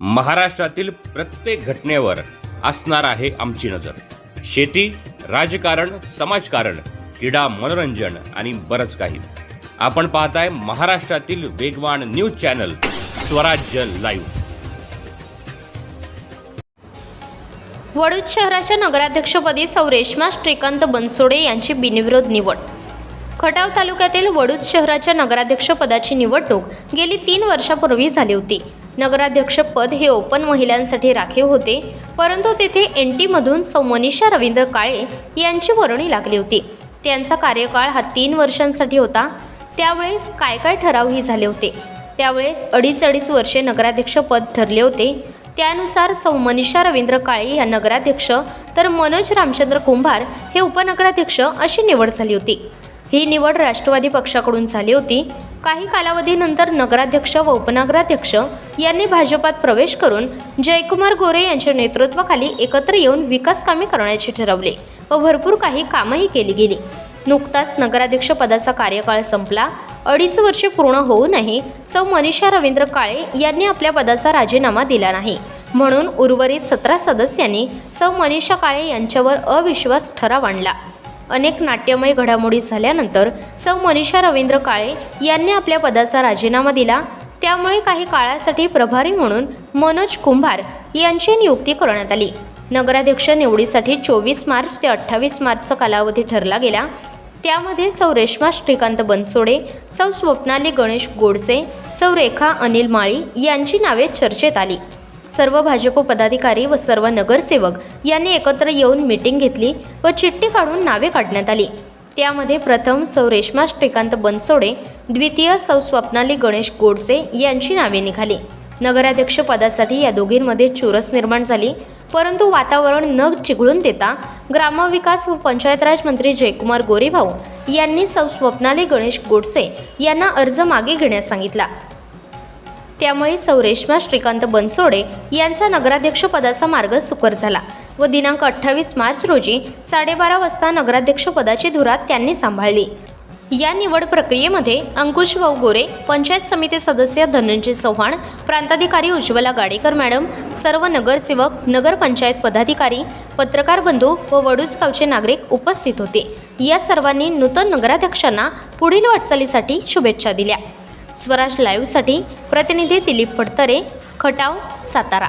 महाराष्ट्रातील प्रत्येक घटनेवर असणार आहे आमची नजर. शेती राजकारण समाजकारण क्रीडा मनोरंजन आणि बरंच काही. आपण पाहताय महाराष्ट्रातील वेगवान news channel Swarajya live. Vadud शहराच्या नगराध्यक्षपदी सौ रेश्मा श्रीकांत बनसोडे यांची बिनविरोध निवड. खटाव तालुक्यातील वडूद शहराच्या नगराध्यक्षपदाची निवडणूक गेली तीन वर्षापूर्वी झाली होती. नगराध्यक्षपद हे ओपन महिलांसाठी राखीव होते परंतु तेथे एन टीमधून सौ मनीषा रवींद्र काळे यांची वर्णी लागली होती. त्यांचा कार्यकाळ हा तीन वर्षांसाठी होता. त्यावेळेस काय काय ठरावही झाले होते? त्यावेळेस अडीच अडीच वर्षे नगराध्यक्षपद ठरले होते. त्यानुसार सौ मनीषा रवींद्र काळे या नगराध्यक्ष तर मनोज रामचंद्र कुंभार हे उपनगराध्यक्ष अशी निवड झाली होती. ही निवड राष्ट्रवादी पक्षाकडून झाली होती. काही कालावधीनंतर नगराध्यक्ष व उपनगराध्यक्ष यांनी भाजपात प्रवेश करून जयकुमार गोरे यांच्या नेतृत्वाखाली एकत्र येऊन विकास कामे करण्याचे ठरवले व भरपूर काही कामंही केली गेली. नुकताच नगराध्यक्ष पदाचा कार्यकाळ संपला. अडीच वर्षे पूर्ण होऊनही सौ मनीषा रवींद्र काळे यांनी आपल्या पदाचा राजीनामा दिला नाही. म्हणून उर्वरित सतरा सदस्यांनी सौ मनीषा काळे यांच्यावर अविश्वास ठराव आणला. अनेक नाट्यमय घडामोडी झाल्यानंतर सौ मनीषा रवींद्र काळे यांनी आपल्या पदाचा राजीनामा दिला. त्यामुळे काही काळासाठी प्रभारी म्हणून मनोज कुंभार यांची नियुक्ती करण्यात आली. नगराध्यक्ष निवडीसाठी चोवीस मार्च ते अठ्ठावीस मार्चचा कालावधी ठरला गेला. त्यामध्ये सौ रेश्मा श्रीकांत बनसोडे सौ स्वप्नाली गणेश गोडसे सौ रेखा अनिल माळी यांची नावे चर्चेत आली. सर्व भाजप पदाधिकारी व सर्व नगरसेवक यांनी एकत्र येऊन मीटिंग घेतली व चिठ्ठी काढून नावे काढण्यात आली. त्यामध्ये प्रथम सौ रेश्मा श्रीकांत बनसोडे द्वितीय सौ स्वप्नाली गणेश गोडसे यांची नावे निघाली. नगराध्यक्ष पदासाठी या दोघींमध्ये चुरस निर्माण झाली. परंतु वातावरण न चिघळून देता ग्रामविकास व पंचायत राज मंत्री जयकुमार गोरेभाऊ यांनी सौ स्वप्नाली गणेश गोडसे यांना अर्ज मागे घेण्यास सांगितला. त्यामुळे सौरेश्मा श्रीकांत बनसोडे यांचा नगराध्यक्षपदाचा मार्ग सुकर झाला व दिनांक अठ्ठावीस मार्च रोजी साडेबारा वाजता नगराध्यक्षपदाची धुरा त्यांनी सांभाळली. या निवड प्रक्रियेमध्ये अंकुश भाऊ गोरे पंचायत समिती सदस्य धनंजय चव्हाण प्रांताधिकारी उज्ज्वला गाडेकर मॅडम सर्व नगरसेवक नगरपंचायत पदाधिकारी पत्रकार बंधू व वडूजगावचे नागरिक उपस्थित होते. या सर्वांनी नूतन नगराध्यक्षांना पुढील वाटचालीसाठी शुभेच्छा दिल्या. स्वराज लाईव्हसाठी प्रतिनिधी दिलीप फडतरे खटाव सातारा.